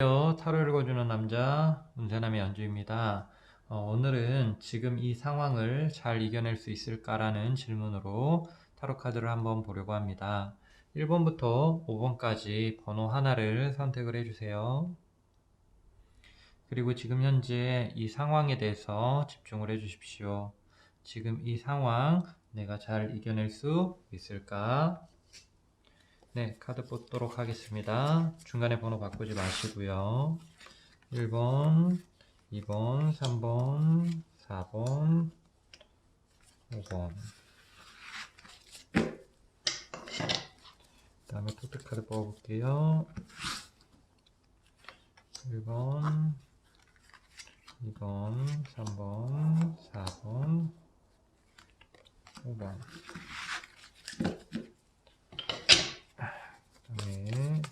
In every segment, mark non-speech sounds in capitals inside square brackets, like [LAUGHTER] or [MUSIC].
안녕하세요. 타로 읽어주는 남자 운세남의 연주입니다. 어, 오늘은 지금 이 상황을 잘 이겨낼 수 있을까라는 질문으로 타로 카드를 한번 보려고 합니다. 1번부터 5번까지 번호 하나를 선택을 해주세요. 그리고 지금 현재 이 상황에 대해서 집중을 해주십시오. 지금 이 상황 내가 잘 이겨낼 수 있을까? 네, 카드 뽑도록 하겠습니다. 중간에 번호 바꾸지 마시고요. 1번, 2번, 3번, 4번, 5번. 그 다음에 토트 카드 뽑아볼게요. 1번, 2번, 3번, 4번, 5번. 그다음에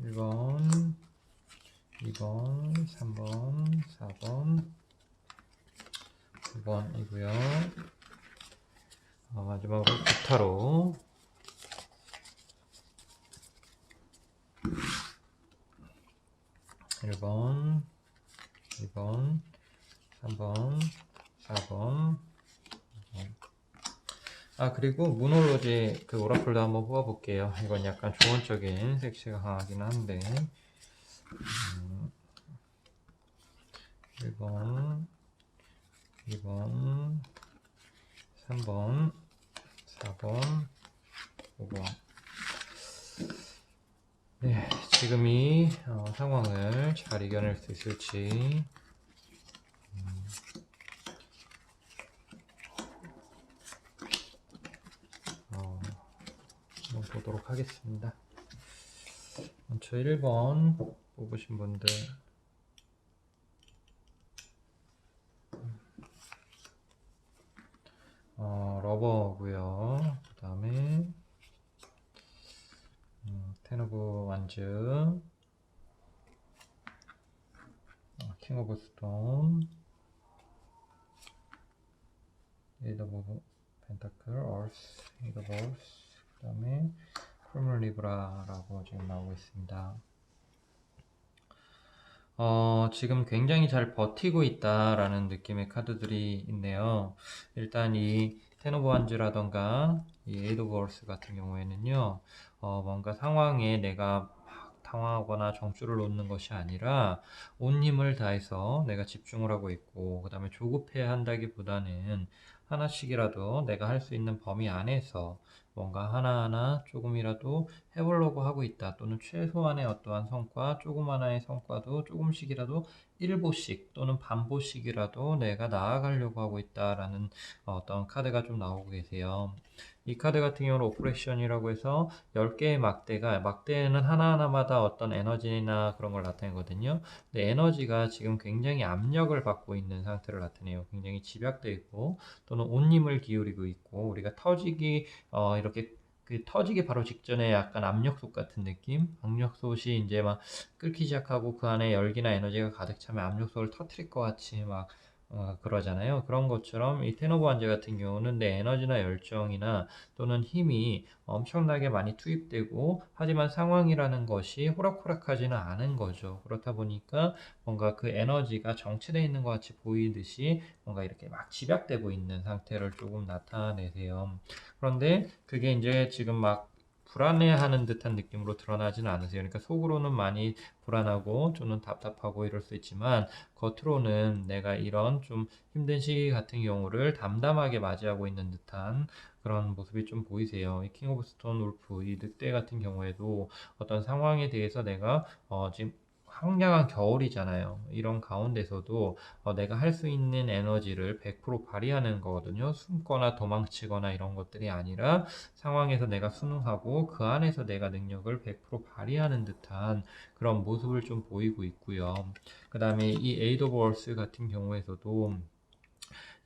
1번, 2번, 3번, 4번, 9번이고요. 어, 마지막으로 기타로 1번, 2번, 3번, 4번, 아 그리고 문홀로지 그 오라클도 한번 뽑아볼게요. 이건 약간 조언적인 색채가 강하긴 한데 음, 1번, 2번, 3번, 4번, 5번 네, 지금 이 어, 이겨낼 수 있을지 어, 한번 보도록 하겠습니다. 먼저 1번 뽑으신 분들 어, 러버고요. 그 다음에 음, 텐 오브 완즈 어, 킹 오브 스톤 에이드 오브 펜타클, 얼스, 에이드 오브 얼스 그 다음에 크루멀 리브라라고 지금 나오고 있습니다. 어, 지금 굉장히 잘 버티고 있다라는 느낌의 카드들이 있네요. 일단 이 테노브 한즈라던가 이 에이드 얼스 같은 경우에는요, 어, 뭔가 상황에 내가 막 당황하거나 정수를 놓는 것이 아니라 온 힘을 다해서 내가 집중을 하고 있고, 그 다음에 조급해 한다기보다는 하나씩이라도 내가 할 수 있는 범위 안에서 뭔가 하나하나 조금이라도 해보려고 하고 있다. 또는 최소한의 어떠한 성과, 조그마나의 성과도 조금씩이라도 일보씩 또는 반보씩이라도 내가 나아가려고 하고 있다라는 어떤 카드가 좀 나오고 계세요. 이 카드 같은 경우는 오퍼레이션이라고 해서 10개의 막대가 막대는 하나하나마다 어떤 에너지나 그런 걸 나타내거든요. 근데 에너지가 지금 굉장히 압력을 받고 있는 상태를 나타내요. 굉장히 집약되어 있고 또는 온 힘을 기울이고 있고 우리가 터지기 어, 이렇게 그 터지기 바로 직전에 약간 압력솥 같은 느낌? 압력솥이 이제 막 끓기 시작하고 그 안에 열기나 에너지가 가득 차면 압력솥을 터트릴 것 같이 막 어, 그러잖아요. 그런 것처럼 이 테너브 환자 같은 경우는 내 에너지나 열정이나 또는 힘이 엄청나게 많이 투입되고 하지만 상황이라는 것이 호락호락하지는 않은 거죠. 그렇다 보니까 뭔가 그 에너지가 정체되어 있는 것 같이 보이듯이 뭔가 이렇게 막 집약되고 있는 상태를 조금 나타내세요. 그런데 그게 이제 지금 막 불안해하는 듯한 느낌으로 드러나지는 않으세요. 그러니까 속으로는 많이 불안하고 또는 답답하고 이럴 수 있지만 겉으로는 내가 이런 좀 힘든 시기 같은 경우를 담담하게 맞이하고 있는 듯한 그런 모습이 좀 보이세요. 이 킹 오브 스톤 울프, 이 늑대 같은 경우에도 어떤 상황에 대해서 내가 어, 지금 황량한 겨울이잖아요. 이런 가운데서도 어, 내가 할 수 있는 에너지를 100% 발휘하는 거거든요. 숨거나 도망치거나 이런 것들이 아니라 상황에서 내가 순응하고 그 안에서 내가 능력을 100% 발휘하는 듯한 그런 모습을 좀 보이고 있고요. 그 다음에 이 월스 같은 경우에서도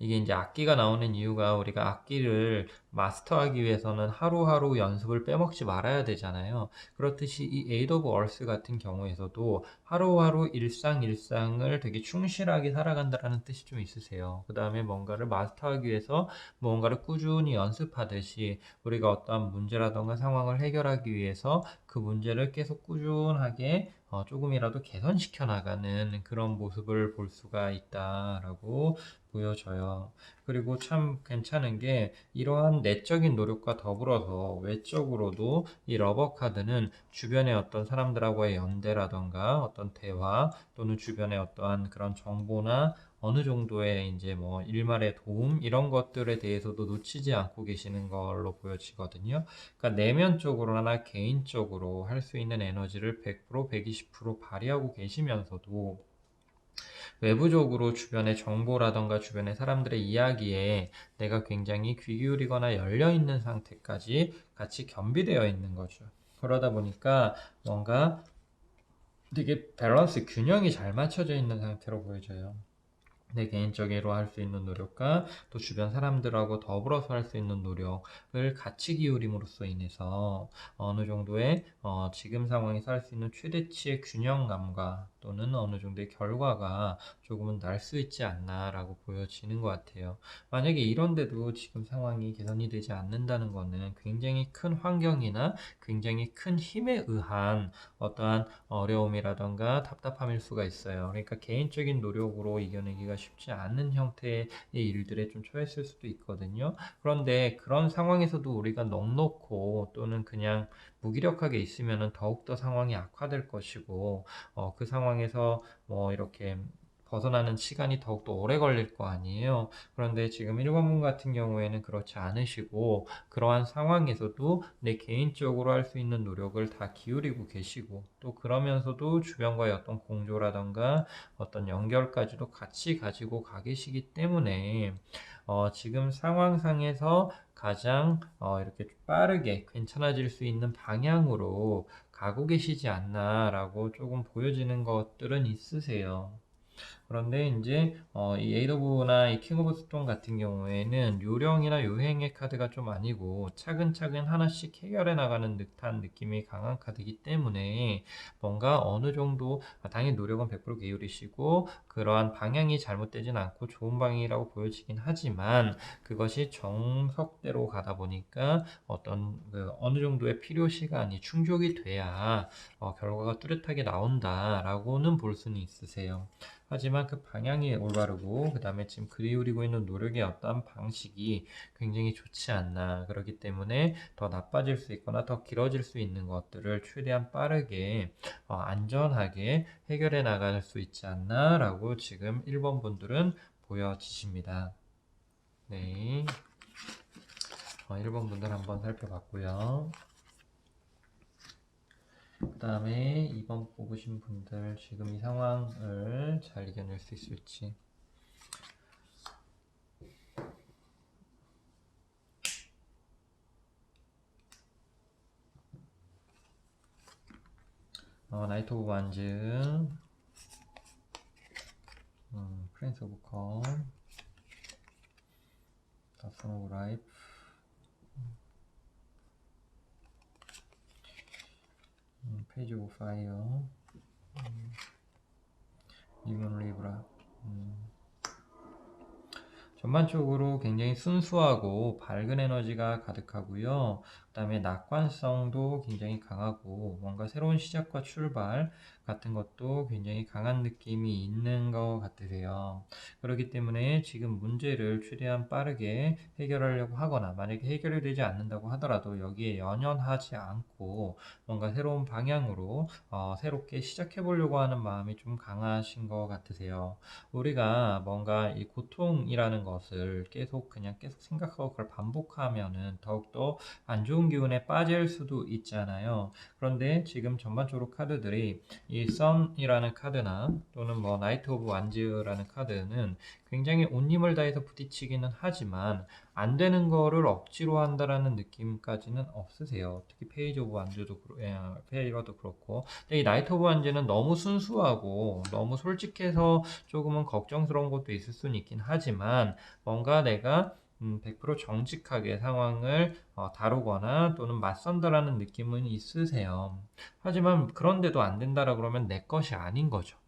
이게 이제 악기가 나오는 이유가 우리가 악기를 마스터하기 위해서는 하루하루 연습을 빼먹지 말아야 되잖아요. 그렇듯이 이 에이드 오브 얼스 같은 경우에서도 하루하루 일상 일상을 되게 충실하게 살아간다라는 뜻이 좀 있으세요. 그 다음에 뭔가를 마스터하기 위해서 무언가를 꾸준히 연습하듯이 우리가 어떠한 문제라던가 상황을 해결하기 위해서 그 문제를 계속 꾸준하게 어, 조금이라도 개선시켜 나가는 그런 모습을 볼 수가 있다라고 보여져요. 그리고 참 괜찮은 게 이러한 내적인 노력과 더불어서 외적으로도 이 러버 카드는 주변의 어떤 사람들하고의 연대라던가 어떤 대화 또는 주변의 어떠한 그런 정보나 어느 정도의 이제 뭐 일말의 도움 이런 것들에 대해서도 놓치지 않고 계시는 걸로 보여지거든요. 그러니까 내면적으로나 개인적으로 할 수 있는 에너지를 100% 120% 발휘하고 계시면서도 외부적으로 주변의 정보라던가 주변의 사람들의 이야기에 내가 굉장히 귀 기울이거나 열려 있는 상태까지 같이 겸비되어 있는 거죠. 그러다 보니까 뭔가 되게 밸런스, 균형이 잘 맞춰져 있는 상태로 보여져요. 내 개인적으로 할 수 있는 노력과 또 주변 사람들하고 더불어서 할 수 있는 노력을 같이 기울임으로써 인해서 어느 정도의 어, 지금 상황에서 할 수 있는 최대치의 균형감과 또는 어느 정도의 결과가 조금은 날 수 있지 않나라고 보여지는 것 같아요. 만약에 이런데도 지금 상황이 개선이 되지 않는다는 것은 굉장히 큰 환경이나 굉장히 큰 힘에 의한 어떠한 어려움이라던가 답답함일 수가 있어요. 그러니까 개인적인 노력으로 이겨내기가 쉽지 않은 형태의 일들에 좀 처했을 수도 있거든요. 그런데 그런 상황에서도 우리가 넉넉고 또는 그냥 무기력하게 있으면 더욱더 상황이 악화될 것이고 어, 그 상황에서 뭐 이렇게 벗어나는 시간이 더욱더 오래 걸릴 거 아니에요. 그런데 지금 1번분 같은 경우에는 그렇지 않으시고 그러한 상황에서도 내 개인적으로 할 수 있는 노력을 다 기울이고 계시고 또 그러면서도 주변과의 어떤 공조라던가 어떤 연결까지도 같이 가지고 가 계시기 때문에 어, 지금 상황상에서 가장 어, 이렇게 빠르게 괜찮아질 수 있는 방향으로 가고 계시지 않나라고 조금 보여지는 것들은 있으세요. 그런데 이제 어, 이 에이더브나 이 킹 오브 스톤 같은 경우에는 요령이나 요행의 카드가 좀 아니고 차근차근 하나씩 해결해 나가는 듯한 느낌이 강한 카드이기 때문에 뭔가 어느 정도 아, 당연히 노력은 100% 기울이시고 그러한 방향이 잘못되진 않고 좋은 방향이라고 보여지긴 하지만 그것이 정석대로 가다 보니까 어떤 그 어느 정도의 필요 시간이 충족이 돼야 어, 결과가 뚜렷하게 나온다라고는 볼 수는 있으세요. 하지만 그 방향이 올바르고 그 다음에 지금 그리 우리고 있는 노력의 어떤 방식이 굉장히 좋지 않나 그렇기 때문에 더 나빠질 수 있거나 더 길어질 수 있는 것들을 최대한 빠르게 어, 안전하게 해결해 나갈 수 있지 않나 라고 지금 1번 분들은 보여지십니다. 네. 어, 1번 분들 한번 살펴봤고요. 그 다음에 2번 뽑으신 분들 지금 이 상황을 잘 이겨낼 수 있을지. 어, 나이트 오브 완즈. 음, 프린스 오브 컵 다슨 오브 라이프 페이지 오브 파이어 이건 리브라 음. 전반적으로 굉장히 순수하고 밝은 에너지가 가득하고요. 그 다음에 낙관성도 굉장히 강하고 뭔가 새로운 시작과 출발 같은 것도 굉장히 강한 느낌이 있는 것 같으세요. 그렇기 때문에 지금 문제를 최대한 빠르게 해결하려고 하거나 만약에 해결이 되지 않는다고 하더라도 여기에 연연하지 않고 뭔가 새로운 방향으로 어, 새롭게 시작해 보려고 하는 마음이 좀 강하신 것 같으세요. 우리가 뭔가 이 고통이라는 것을 계속 그냥 계속 생각하고 그걸 반복하면은 더욱더 안 좋은 기운에 빠질 수도 있잖아요. 그런데 지금 전반적으로 카드들이 이 썬이라는 카드나 또는 뭐 나이트 오브 완즈라는 카드는 굉장히 온 힘을 다해서 부딪히기는 하지만 안 되는 거를 억지로 한다라는 느낌까지는 없으세요. 특히 페이지 오브 완즈도 예, 페이지도 그렇고 근데 이 나이트 오브 완즈는 너무 순수하고 너무 솔직해서 조금은 걱정스러운 것도 있을 수는 있긴 하지만 뭔가 내가 음, 100% 정직하게 상황을 어, 다루거나 또는 맞선다라는 느낌은 있으세요. 하지만 그런데도 안 된다라 그러면 내 것이 아닌 거죠.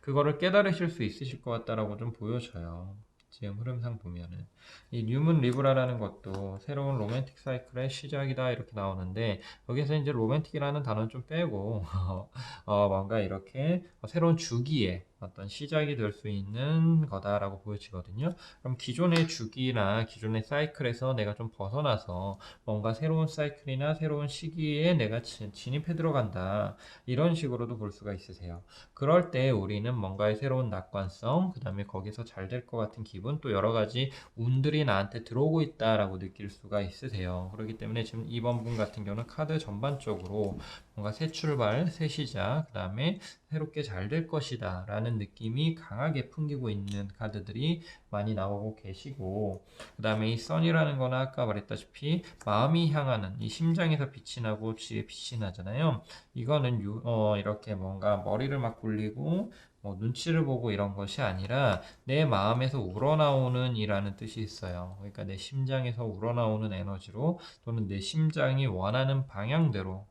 그거를 깨달으실 수 있으실 것 같다라고 좀 보여져요. 지금 흐름상 보면은 이 뉴문 리브라라는 것도 새로운 로맨틱 사이클의 시작이다 이렇게 나오는데 여기서 이제 로맨틱이라는 단어는 좀 빼고 [LAUGHS] 어, 뭔가 이렇게 새로운 주기에 어떤 시작이 될 수 있는 거다라고 보여지거든요. 그럼 기존의 주기나 기존의 사이클에서 내가 좀 벗어나서 뭔가 새로운 사이클이나 새로운 시기에 내가 진입해 들어간다. 이런 식으로도 볼 수가 있으세요. 그럴 때 우리는 뭔가의 새로운 낙관성, 그 다음에 거기서 잘 될 것 같은 기분, 또 여러 가지 운들이 나한테 들어오고 있다라고 느낄 수가 있으세요. 그렇기 때문에 지금 이번 분 같은 경우는 카드 전반적으로 뭔가 새 출발, 새 시작, 그 다음에 새롭게 잘 될 것이다 라는 느낌이 강하게 풍기고 있는 카드들이 많이 나오고 계시고 그 다음에 이 선이라는 거는 아까 말했다시피 마음이 향하는 이 심장에서 빛이 나고 지에 빛이 나잖아요 이거는 유, 어, 이렇게 뭔가 머리를 막 굴리고 뭐 눈치를 보고 이런 것이 아니라 내 마음에서 우러나오는 이라는 뜻이 있어요. 그러니까 내 심장에서 우러나오는 에너지로 또는 내 심장이 원하는 방향대로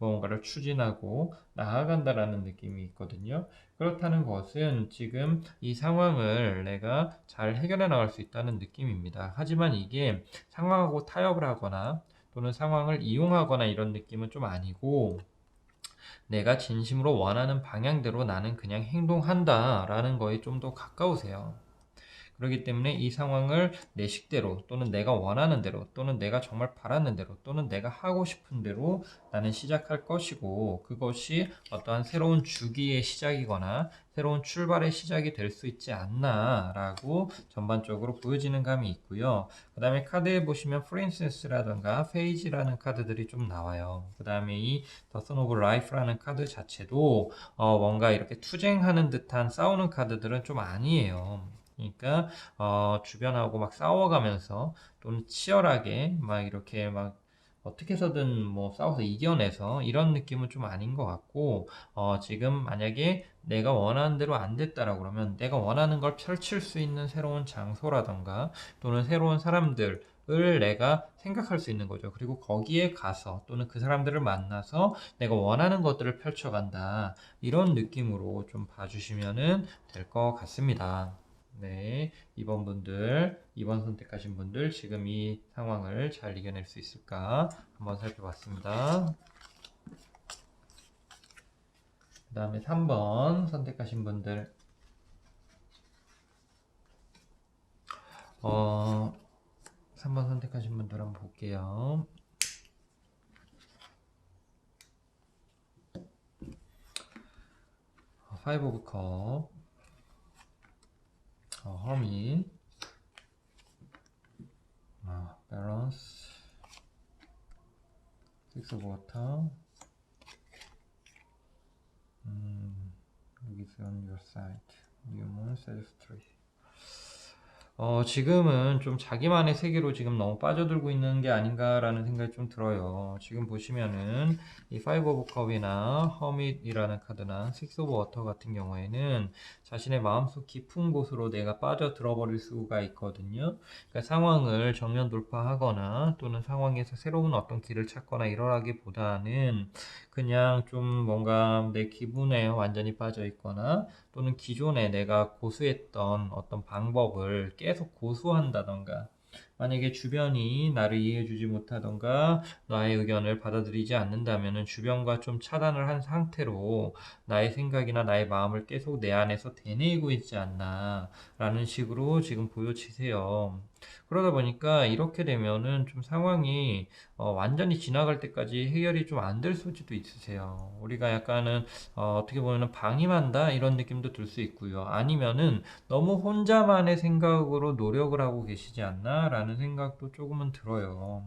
무언가를 추진하고 나아간다라는 느낌이 있거든요. 그렇다는 것은 지금 이 상황을 내가 잘 해결해 나갈 수 있다는 느낌입니다. 하지만 이게 상황하고 타협을 하거나 또는 상황을 이용하거나 이런 느낌은 좀 아니고 내가 진심으로 원하는 방향대로 나는 그냥 행동한다 라는 거에 좀 더 가까우세요. 그렇기 때문에 이 상황을 내 식대로 또는 내가 원하는 대로 또는 내가 정말 바라는 대로 또는 내가 하고 싶은 대로 나는 시작할 것이고 그것이 어떠한 새로운 주기의 시작이거나 새로운 출발의 시작이 될 수 있지 않나라고 전반적으로 보여지는 감이 있고요. 그 다음에 카드에 보시면 프린세스라던가 페이지라는 카드들이 좀 나와요. 그 다음에 이 더슨 오브 라이프라는 카드 자체도 어 뭔가 이렇게 투쟁하는 듯한 싸우는 카드들은 좀 아니에요. 그러니까 어, 주변하고 막 싸워가면서 또는 치열하게 막 이렇게 막 어떻게 해서든 뭐 싸워서 이겨내서 이런 느낌은 좀 아닌 것 같고 어, 지금 만약에 내가 원하는 대로 안 됐다라고 그러면 내가 원하는 걸 펼칠 수 있는 새로운 장소라던가 또는 새로운 사람들 을 내가 생각할 수 있는 거죠. 그리고 거기에 가서 또는 그 사람들을 만나서 내가 원하는 것들을 펼쳐간다. 이런 느낌으로 좀 봐주시면 될 것 같습니다. 네, 2번 분들, 2번 선택하신 분들 지금 이 상황을 잘 이겨낼 수 있을까 한번 살펴봤습니다. 그 다음에 3번 선택하신 분들 어, 3번 선택하신 분들 한번 볼게요. 파이브 오브 컵 어, 허미 아, balance six of water 음, 여기 is on your side human satisfactory 어, 지금은 좀 자기만의 세계로 지금 너무 빠져들고 있는 게 아닌가라는 생각이 좀 들어요. 지금 보시면은 이 파이브 오브 컵이나 허밋이라는 카드나 식스 오브 워터 같은 경우에는 자신의 마음속 깊은 곳으로 내가 빠져 들어 버릴 수가 있거든요. 그러니까 상황을 정면 돌파하거나 또는 상황에서 새로운 어떤 길을 찾거나 이러라기보다는 그냥 좀 뭔가 내 기분에 완전히 빠져 있거나 또는 기존에 내가 고수했던 어떤 방법을 계속 고수한다던가 만약에 주변이 나를 이해해주지 못하던가 나의 의견을 받아들이지 않는다면 주변과 좀 차단을 한 상태로 나의 생각이나 나의 마음을 계속 내 안에서 되뇌이고 있지 않나 라는 식으로 지금 보여지세요. 그러다 보니까 이렇게 되면은 좀 상황이 어, 완전히 지나갈 때까지 해결이 좀 안될 수도 있으세요. 우리가 약간은 어, 떻게 보면 방임한다 이런 느낌도 들 수 있고요. 아니면은 너무 혼자만의 생각으로 노력을 하고 계시지 않나라는 생각도 조금은 들어요.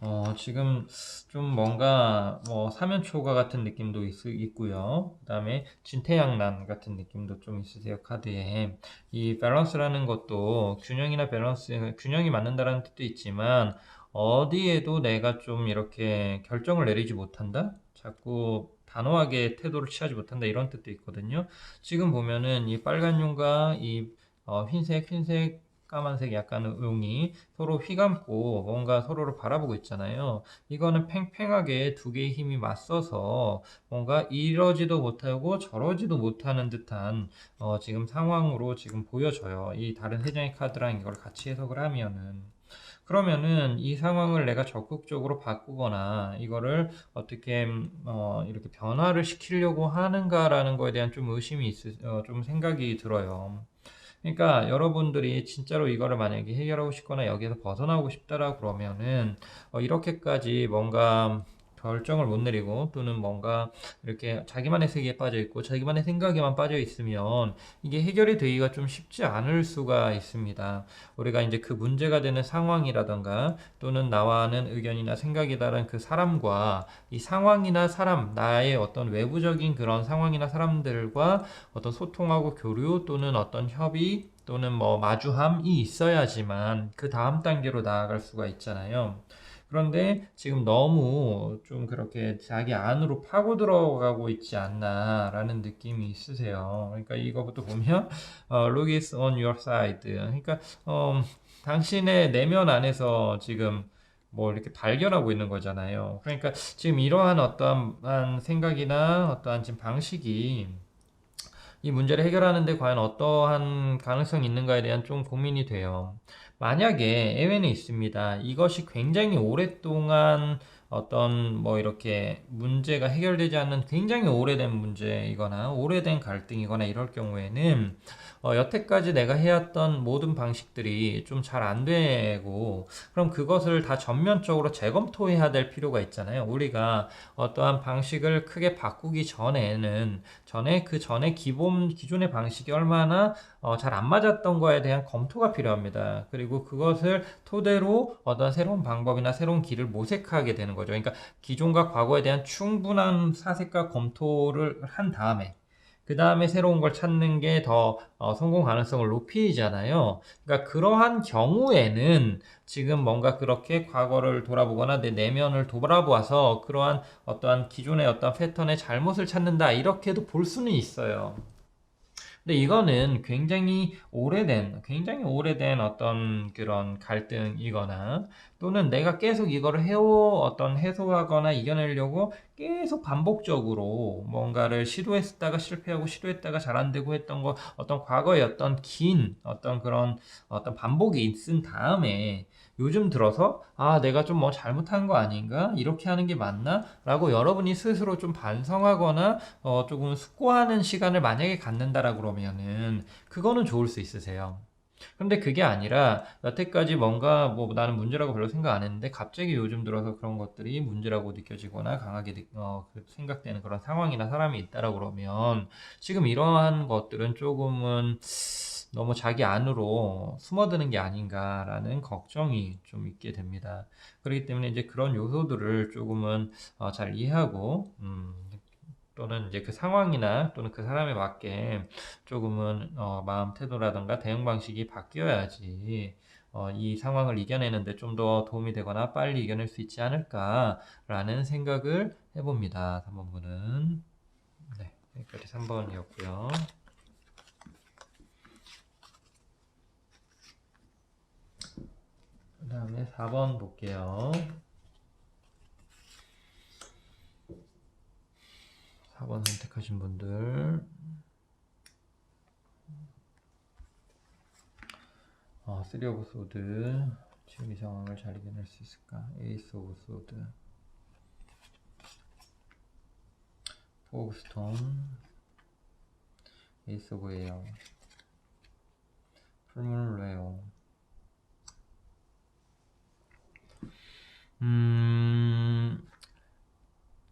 어, 지금 좀 뭔가 뭐 사면초가 같은 느낌도 있, 있고요. 그 다음에 진태양난 같은 느낌도 좀 있으세요. 카드에. 이 밸런스라는 것도 균형이나 밸런스, 균형이 맞는다라는 뜻도 있지만 어디에도 내가 좀 이렇게 결정을 내리지 못한다? 자꾸 단호하게 태도를 취하지 못한다 이런 뜻도 있거든요. 지금 보면은 이 빨간 용과 이 어, 흰색, 흰색 까만색 약간 용이 서로 휘감고 뭔가 서로를 바라보고 있잖아요. 이거는 팽팽하게 두 개의 힘이 맞서서 뭔가 이러지도 못하고 저러지도 못하는 듯한 어, 지금 상황으로 지금 보여져요. 이 다른 세 장의 카드랑 이걸 같이 해석을 하면은. 그러면은 이 상황을 내가 적극적으로 바꾸거나 이거를 어떻게 음, 어, 이렇게 변화를 시키려고 하는가라는 거에 대한 좀 의심이 있, 어, 좀 생각이 들어요. 그러니까 여러분들이 진짜로 이거를 만약에 해결하고 싶거나 여기에서 벗어나고 싶다라고 그러면은 어, 이렇게까지 뭔가 결정을 못 내리고 또는 뭔가 이렇게 자기만의 세계에 빠져 있고 자기만의 생각에만 빠져 있으면 이게 해결이 되기가 좀 쉽지 않을 수가 있습니다. 우리가 이제 그 문제가 되는 상황이라던가 또는 나와는 의견이나 생각이 다른 그 사람과 이 상황이나 사람, 나의 어떤 외부적인 그런 상황이나 사람들과 어떤 소통하고 교류 또는 어떤 협의 또는 뭐 마주함이 있어야지만 그 다음 단계로 나아갈 수가 있잖아요. 그런데 지금 너무 좀 그렇게 자기 안으로 파고 들어가고 있지 않나라는 느낌이 있으세요. 그러니까 이거부터 보면 [LAUGHS] 어, look is on your side. 그러니까 어, 당신의 내면 안에서 지금 뭐 이렇게 발견하고 있는 거잖아요. 그러니까 지금 이러한 어떠한 생각이나 어떠한 지금 방식이 이 문제를 해결하는데 과연 어떠한 가능성이 있는가에 대한 좀 고민이 돼요. 만약에 예외는 있습니다. 이것이 굉장히 오랫동안 어떤 뭐 이렇게 문제가 해결되지 않는 굉장히 오래된 문제이거나 오래된 갈등이거나 이럴 경우에는 어, 여태까지 내가 해왔던 모든 방식들이 좀 잘 안 되고 그럼 그것을 다 전면적으로 재검토해야 될 필요가 있잖아요. 우리가 어떠한 방식을 크게 바꾸기 전에는 전에 그 전에 기본 기존의 방식이 얼마나 어, 잘 안 맞았던 거에 대한 검토가 필요합니다. 그리고 그것을 토대로 어떤 새로운 방법이나 새로운 길을 모색하게 되는 거죠. 그러니까 기존과 과거에 대한 충분한 사색과 검토를 한 다음에 그 다음에 새로운 걸 찾는 게더 어, 성공 가능성을 높이잖아요. 그러니까 그러한 경우에는 지금 뭔가 그렇게 과거를 돌아보거나 내 내면을 돌아보아서 그러한 어떠한 기존의 어떤 패턴의 잘못을 찾는다 이렇게도 볼 수는 있어요. 근데 이거는 굉장히 오래된, 굉장히 오래된 어떤 그런 갈등이거나 또는 내가 계속 이거를 해오 어떤 해소하거나 이겨내려고 계속 반복적으로 뭔가를 시도했다가 실패하고 시도했다가 잘 안 되고 했던 거 어떤 과거의 어떤 긴 어떤 그런 어떤 반복이 있은 다음에 요즘 들어서 아 내가 좀 뭐 잘못한 거 아닌가 이렇게 하는 게 맞나 라고 여러분이 스스로 좀 반성하거나 어 조금 숙고하는 시간을 만약에 갖는다라 그러면은 그거는 좋을 수 있으세요. 근데 그게 아니라 여태까지 뭔가 뭐 나는 문제라고 별로 생각 안 했는데 갑자기 요즘 들어서 그런 것들이 문제라고 느껴지거나 강하게 어, 그 생각되는 그런 상황이나 사람이 있다라 그러면 지금 이러한 것들은 조금은 너무 자기 안으로 숨어드는 게 아닌가라는 걱정이 좀 있게 됩니다. 그렇기 때문에 이제 그런 요소들을 조금은 어, 잘 이해하고 음, 또는 이제 그 상황이나 또는 그 사람에 맞게 조금은 어, 마음 태도라든가 대응 방식이 바뀌어야지 어, 이 상황을 이겨내는데 좀 더 도움이 되거나 빨리 이겨낼 수 있지 않을까라는 생각을 해봅니다. 3번분은 네, 여기까지 3번이었고요. 그 다음에 4번 볼게요. 4번 선택하신 분들. 어, 3 오브 소드. 지금 이 상황을 잘 이겨낼 수 있을까? 에이스 오브 소드. 4 오브 스톤 에이스 오브 에어. 풀물 레어 음,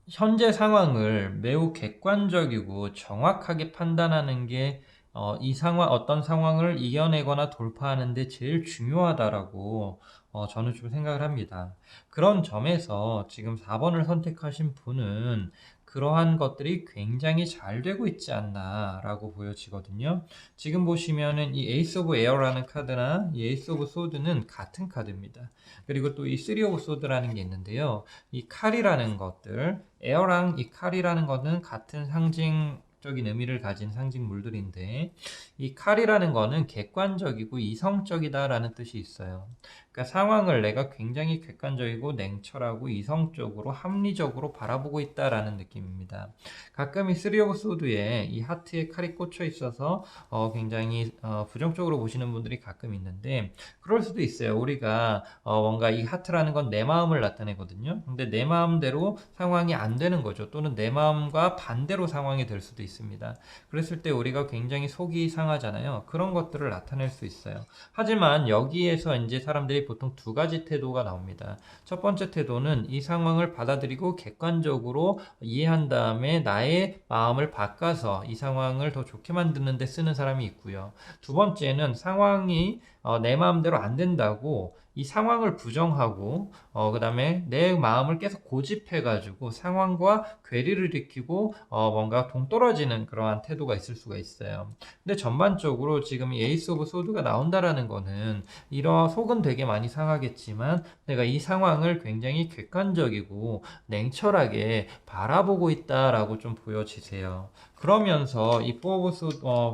현재 상황을 매우 객관적이고 정확하게 판단하는 게 어, 이 상황, 어떤 상황을 이겨내거나 돌파하는 데 제일 중요하다라고 어, 저는 좀 생각을 합니다. 그런 점에서 지금 4번을 선택하신 분은 그러한 것들이 굉장히 잘 되고 있지 않나라고 보여지거든요. 지금 보시면은 이 에이스 오브 에어라는 카드나 이 에이스 오브 소드는 같은 카드입니다. 그리고 또 이 쓰리 오브 소드라는 게 있는데요. 이 칼이라는 것들, 에어랑 이 칼이라는 것은 같은 상징 적인 의미를 가진 상징물들인데 이 칼이라는 거는 객관적이고 이성적이다라는 뜻이 있어요. 그러니까 상황을 내가 굉장히 객관적이고 냉철하고 이성적으로 합리적으로 바라보고 있다라는 느낌입니다. 가끔 이 쓰리 오브 소드에 이 하트에 칼이 꽂혀 있어서 어, 굉장히 어, 부정적으로 보시는 분들이 가끔 있는데 그럴 수도 있어요. 우리가 어, 뭔가 이 하트라는 건 내 마음을 나타내거든요. 근데 내 마음대로 상황이 안 되는 거죠. 또는 내 마음과 반대로 상황이 될 수도 있 습니다. 그랬을 때 우리가 굉장히 속이 상하잖아요. 그런 것들을 나타낼 수 있어요. 하지만 여기에서 이제 사람들이 보통 두 가지 태도가 나옵니다. 첫 번째 태도는 이 상황을 받아들이고 객관적으로 이해한 다음에 나의 마음을 바꿔서 이 상황을 더 좋게 만드는 데 쓰는 사람이 있고요. 두 번째는 상황이 어, 내 마음대로 안 된다고 이 상황을 부정하고 어, 그 다음에 내 마음을 계속 고집해가지고 상황과 괴리를 일으키고 어, 뭔가 동떨어지는 그러한 태도가 있을 수가 있어요. 근데 전반적으로 지금 이 에이스 오브 소드가 나온다라는 거는 이런 속은 되게 많이 상하겠지만 내가 이 상황을 굉장히 객관적이고 냉철하게 바라보고 있다라고 좀 보여지세요. 그러면서 이포 오브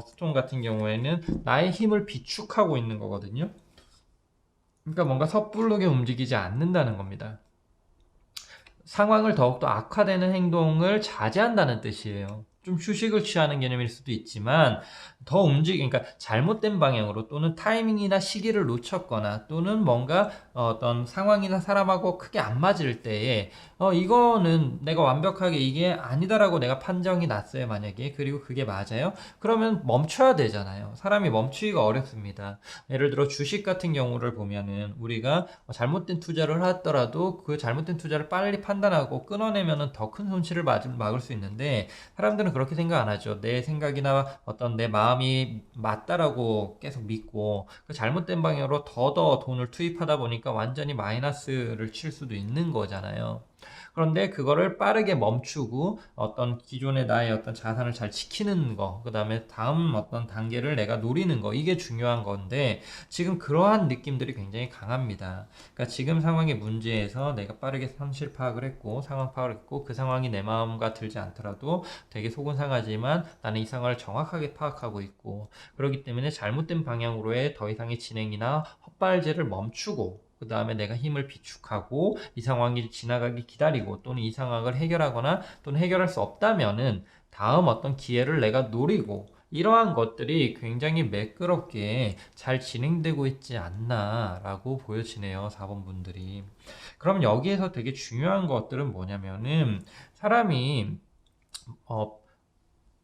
스톤 같은 경우에는 나의 힘을 비축하고 있는 거거든요. 그러니까 뭔가 섣부르게 움직이지 않는다는 겁니다. 상황을 더욱더 악화되는 행동을 자제한다는 뜻이에요. 좀 휴식을 취하는 개념일 수도 있지만 더 움직이 그러니까 잘못된 방향으로 또는 타이밍이나 시기를 놓쳤거나 또는 뭔가 어떤 상황이나 사람하고 크게 안 맞을 때에 어 이거는 내가 완벽하게 이게 아니다라고 내가 판정이 났어요 만약에. 그리고 그게 맞아요? 그러면 멈춰야 되잖아요. 사람이 멈추기가 어렵습니다. 예를 들어 주식 같은 경우를 보면은 우리가 잘못된 투자를 하더라도 그 잘못된 투자를 빨리 판단하고 끊어내면은 더 큰 손실을 막을 수 있는데 사람들은 그렇게 생각 안 하죠. 내 생각이나 어떤 내 마음 이 맞다라고 계속 믿고 그 잘못된 방향으로 더더 돈을 투입하다 보니까 완전히 마이너스를 칠 수도 있는 거잖아요. 그런데 그거를 빠르게 멈추고 어떤 기존의 나의 어떤 자산을 잘 지키는 거, 그 다음에 다음 어떤 단계를 내가 노리는 거, 이게 중요한 건데 지금 그러한 느낌들이 굉장히 강합니다. 그러니까 지금 상황의 문제에서 내가 빠르게 현실 파악을 했고 상황 파악을 했고 그 상황이 내 마음과 들지 않더라도 되게 속은 상하지만 나는 이 상황을 정확하게 파악하고 있고 그렇기 때문에 잘못된 방향으로의 더 이상의 진행이나 헛발질을 멈추고 그 다음에 내가 힘을 비축하고 이 상황이 지나가기 기다리고 또는 이 상황을 해결하거나 또는 해결할 수 없다면은 다음 어떤 기회를 내가 노리고 이러한 것들이 굉장히 매끄럽게 잘 진행되고 있지 않나라고 보여지네요. 4번 분들이. 그럼 여기에서 되게 중요한 것들은 뭐냐면은 사람이 어,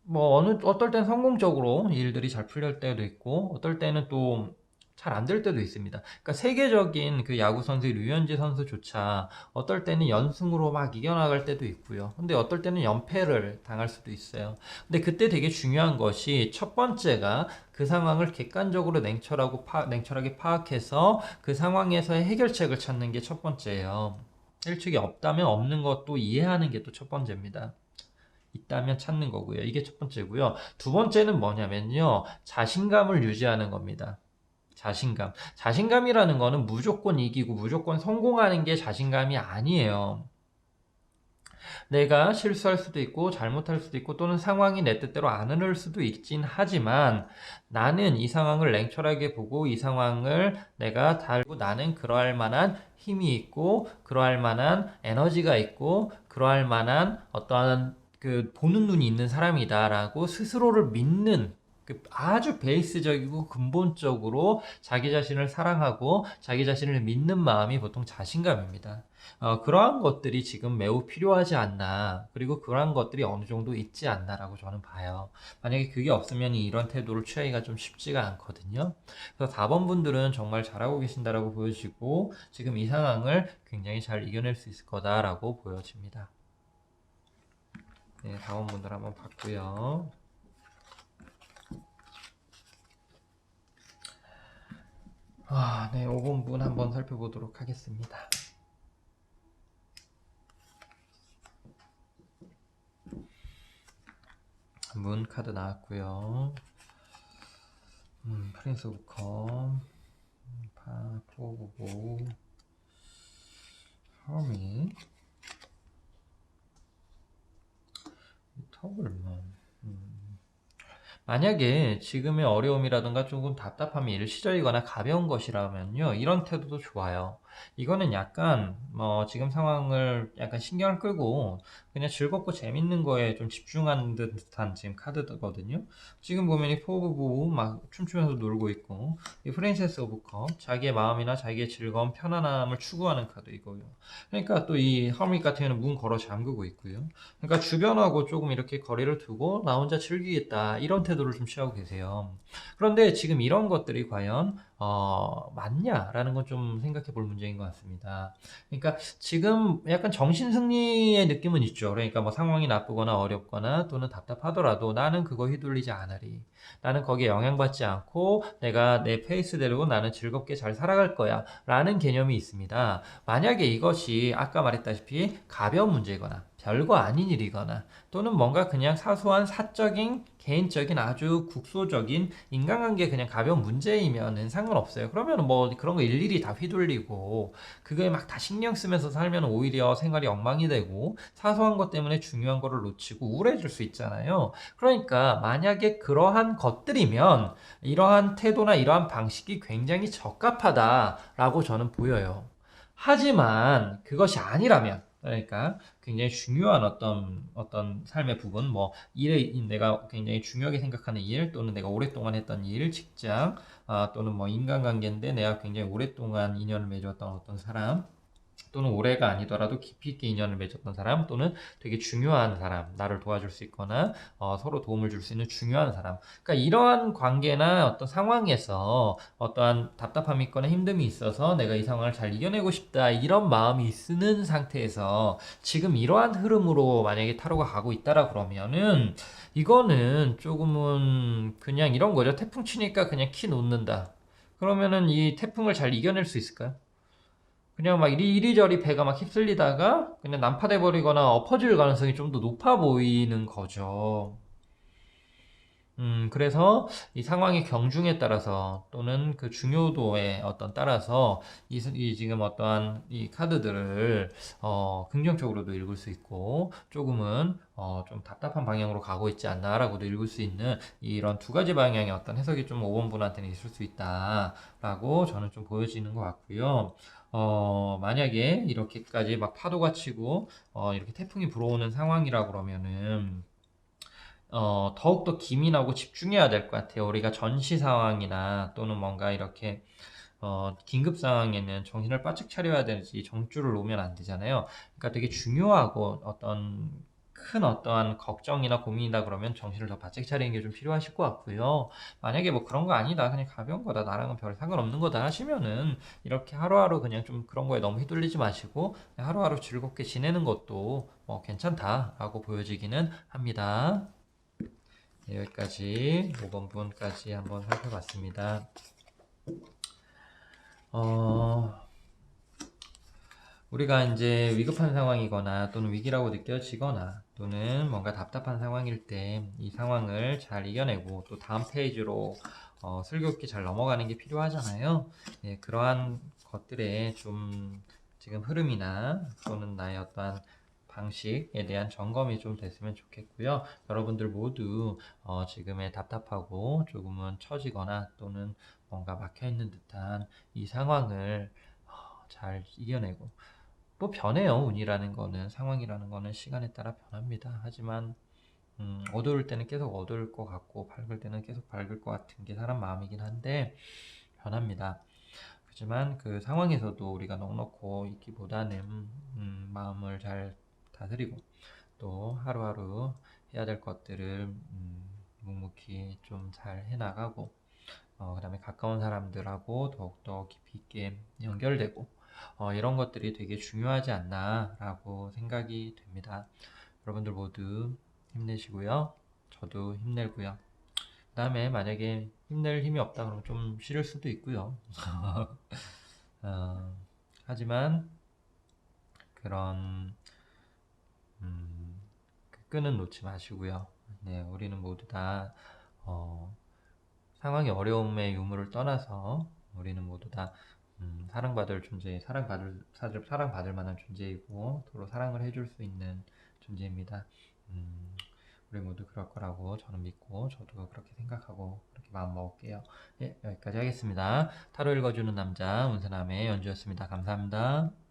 뭐 어느 어떨 땐 성공적으로 일들이 잘 풀릴 때도 있고 어떨 때는 또 잘 안 될 때도 있습니다. 그러니까 세계적인 그 야구 선수 류현진 선수조차 어떨 때는 연승으로 막 이겨나갈 때도 있고요. 근데 어떨 때는 연패를 당할 수도 있어요. 근데 그때 되게 중요한 것이 첫 번째가 그 상황을 객관적으로 냉철하고 파, 냉철하게 파악해서 그 상황에서의 해결책을 찾는 게 첫 번째예요. 해결책이 없다면 없는 것도 이해하는 게 또 첫 번째입니다. 있다면 찾는 거고요. 이게 첫 번째고요. 두 번째는 뭐냐면요. 자신감을 유지하는 겁니다. 자신감. 자신감이라는 거는 무조건 이기고 무조건 성공하는 게 자신감이 아니에요. 내가 실수할 수도 있고 잘못할 수도 있고 또는 상황이 내 뜻대로 안 흐를 수도 있긴 하지만 나는 이 상황을 냉철하게 보고 이 상황을 내가 달고 나는 그러할 만한 힘이 있고 그러할 만한 에너지가 있고 그러할 만한 어떠한 그 보는 눈이 있는 사람이다라고 스스로를 믿는 그 아주 베이스적이고 근본적으로 자기 자신을 사랑하고 자기 자신을 믿는 마음이 보통 자신감입니다. 어, 그러한 것들이 지금 매우 필요하지 않나 그리고 그러한 것들이 어느 정도 있지 않나라고 저는 봐요. 만약에 그게 없으면 이런 태도를 취하기가 좀 쉽지가 않거든요. 그래서 4번 분들은 정말 잘하고 계신다라고 보여지고 지금 이 상황을 굉장히 잘 이겨낼 수 있을 거다라고 보여집니다. 네, 4번 분들 한번 봤고요. 아, 네, 5번 분 한번 살펴보도록 하겠습니다. 문 카드 나왔고요. 음, 프린스 오브 컴, 파, 포고고, 허미, 터블먼, 음. 만약에 지금의 어려움이라든가 조금 답답함이 일시적이거나 가벼운 것이라면요, 이런 태도도 좋아요. 이거는 약간, 뭐, 지금 상황을 약간 신경을 끌고 그냥 즐겁고 재밌는 거에 좀 집중한 듯한 지금 카드거든요. 지금 보면 이 포브 부부 막 춤추면서 놀고 있고, 이 프린세스 오브 컵, 자기의 마음이나 자기의 즐거움, 편안함을 추구하는 카드이고요. 그러니까 또 이 허밋 같은 경우는 문 걸어 잠그고 있고요. 그러니까 주변하고 조금 이렇게 거리를 두고 나 혼자 즐기겠다 이런 태도를 좀 취하고 계세요. 그런데 지금 이런 것들이 과연 어, 맞냐라는 건 좀 생각해 볼 문제인 것 같습니다. 그러니까 지금 약간 정신 승리의 느낌은 있죠. 그러니까 뭐 상황이 나쁘거나 어렵거나 또는 답답하더라도 나는 그거 휘둘리지 않으리. 나는 거기에 영향받지 않고 내가 내 페이스대로 나는 즐겁게 잘 살아갈 거야. 라는 개념이 있습니다. 만약에 이것이 아까 말했다시피 가벼운 문제거나 별거 아닌 일이거나 또는 뭔가 그냥 사소한 사적인 개인적인 아주 국소적인 인간관계 그냥 가벼운 문제이면은 상관없어요. 그러면 뭐 그런 거 일일이 다 휘둘리고 그거에 막 다 신경 쓰면서 살면 오히려 생활이 엉망이 되고 사소한 것 때문에 중요한 거를 놓치고 우울해질 수 있잖아요. 그러니까 만약에 그러한 것들이면 이러한 태도나 이러한 방식이 굉장히 적합하다라고 저는 보여요. 하지만 그것이 아니라면 그러니까 굉장히 중요한 어떤 어떤 삶의 부분, 뭐 일에 내가 굉장히 중요하게 생각하는 일 또는 내가 오랫동안 했던 일, 직장 아, 또는 뭐 인간관계인데 내가 굉장히 오랫동안 인연을 맺었던 어떤 사람 또는 올해가 아니더라도 깊이 있게 인연을 맺었던 사람 또는 되게 중요한 사람 나를 도와줄 수 있거나 어, 서로 도움을 줄 수 있는 중요한 사람. 그러니까 이러한 관계나 어떤 상황에서 어떠한 답답함이 있거나 힘듦이 있어서 내가 이 상황을 잘 이겨내고 싶다 이런 마음이 쓰는 상태에서 지금 이러한 흐름으로 만약에 타로가 가고 있다라 그러면은 이거는 조금은 그냥 이런 거죠. 태풍 치니까 그냥 키 놓는다. 그러면은 이 태풍을 잘 이겨낼 수 있을까요? 그냥 막 이리, 이리저리 배가 막 휩쓸리다가 그냥 난파돼 버리거나 엎어질 가능성이 좀 더 높아 보이는 거죠. 음, 그래서 이 상황의 경중에 따라서 또는 그 중요도에 어떤 따라서 이, 이 지금 어떠한 이 카드들을 어, 긍정적으로도 읽을 수 있고 조금은 어, 좀 답답한 방향으로 가고 있지 않나라고도 읽을 수 있는 이런 두 가지 방향의 어떤 해석이 좀 5번 분한테는 있을 수 있다라고 저는 좀 보여지는 것 같고요. 어, 만약에 이렇게까지 막 파도가 치고, 어, 이렇게 태풍이 불어오는 상황이라 그러면은, 어, 더욱더 기민하고 집중해야 될 것 같아요. 우리가 전시 상황이나 또는 뭔가 이렇게, 어, 긴급 상황에는 정신을 바짝 차려야 되지 정주를 놓으면 안 되잖아요. 그러니까 되게 중요하고 어떤 큰 어떠한 걱정이나 고민이다 그러면 정신을 더 바짝 차리는 게 좀 필요하실 것 같고요. 만약에 뭐 그런 거 아니다, 그냥 가벼운 거다, 나랑은 별 상관없는 거다 하시면은 이렇게 하루하루 그냥 좀 그런 거에 너무 휘둘리지 마시고 하루하루 즐겁게 지내는 것도 뭐 괜찮다라고 보여지기는 합니다. 네, 여기까지 5번 분까지 한번 살펴봤습니다. 어... 우리가 이제 위급한 상황이거나 또는 위기라고 느껴지거나 또는 뭔가 답답한 상황일 때 이 상황을 잘 이겨내고 또 다음 페이지로 어, 슬기롭게 잘 넘어가는 게 필요하잖아요. 예, 그러한 것들에 좀 지금 흐름이나 또는 나의 어떠한 방식에 대한 점검이 좀 됐으면 좋겠고요. 여러분들 모두 어, 지금의 답답하고 조금은 처지거나 또는 뭔가 막혀있는 듯한 이 상황을 어, 잘 이겨내고 뭐 변해요. 운이라는 거는 상황이라는 거는 시간에 따라 변합니다. 하지만 음, 어두울 때는 계속 어두울 것 같고 밝을 때는 계속 밝을 것 같은 게 사람 마음이긴 한데 변합니다. 하지만 그 상황에서도 우리가 넉넉고 있기보다는 음, 마음을 잘 다스리고 또 하루하루 해야 될 것들을 음, 묵묵히 좀 잘 해나가고 어, 그 다음에 가까운 사람들하고 더욱더 깊이 있게 연결되고 어, 이런 것들이 되게 중요하지 않나 라고 생각이 됩니다. 여러분들 모두 힘내시고요. 저도 힘내고요. 그 다음에 만약에 힘낼 힘이 없다 그러면 좀 싫을 수도 있고요. [LAUGHS] 어, 하지만 그런 음, 그 끈은 놓지 마시고요. 네, 우리는 모두 다 어, 상황의 어려움의 유무를 떠나서 우리는 모두 다 음, 사랑받을 존재, 사랑받을, 사랑받을 만한 존재이고, 서로 사랑을 해줄 수 있는 존재입니다. 음, 우리 모두 그럴 거라고 저는 믿고 저도 그렇게 생각하고 그렇게 마음 먹을게요. 예, 여기까지 하겠습니다. 타로 읽어주는 남자 운세남의 연주였습니다. 감사합니다.